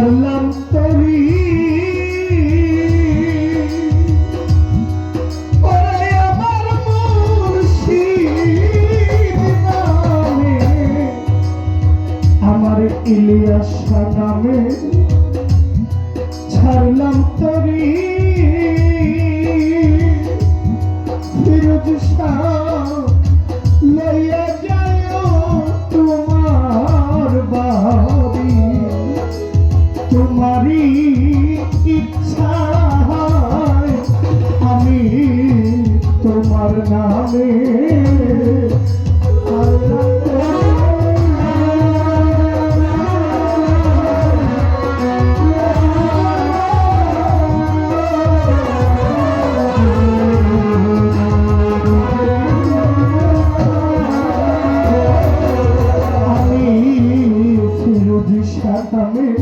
ছাড়লাম তরি। আমার ইলিয়াস নামে আমি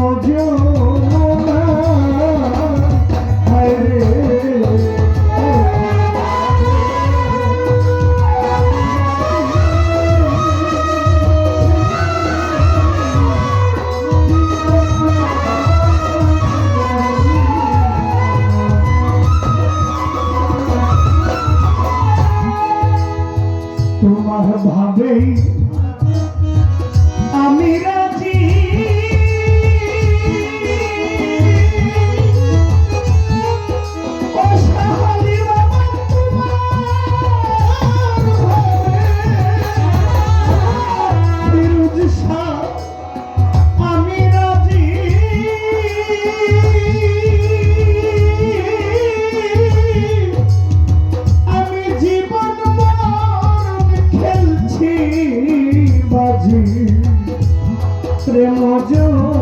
প্রেম প্রেম যমুনা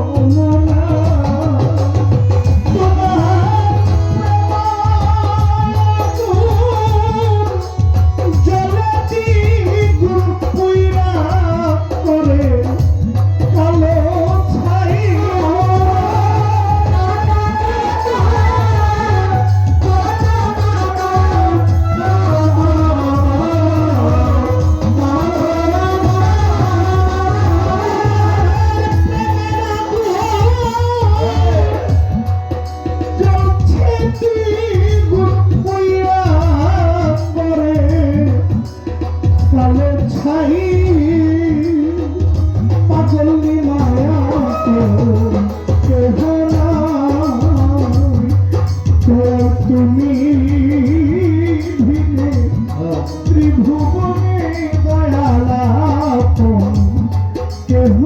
you.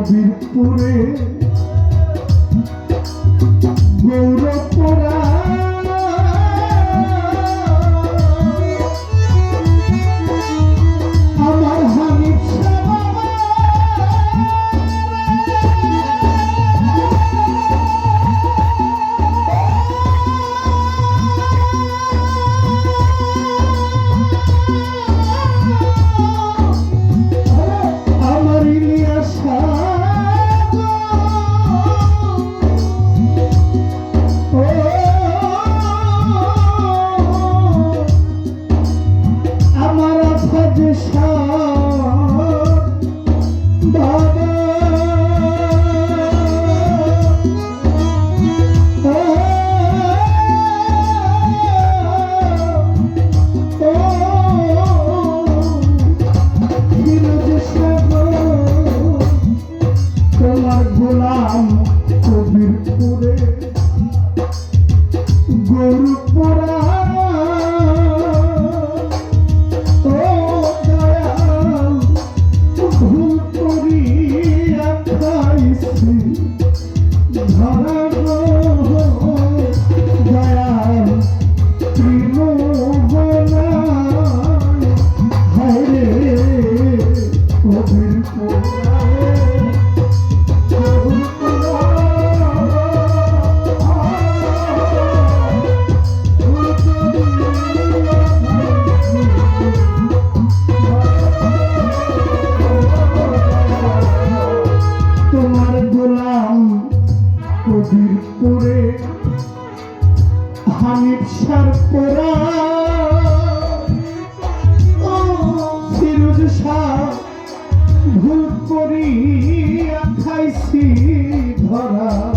কবিরপুরে সর্পরা ফিরুজ ভুল করিয়া খাইছি ধরা।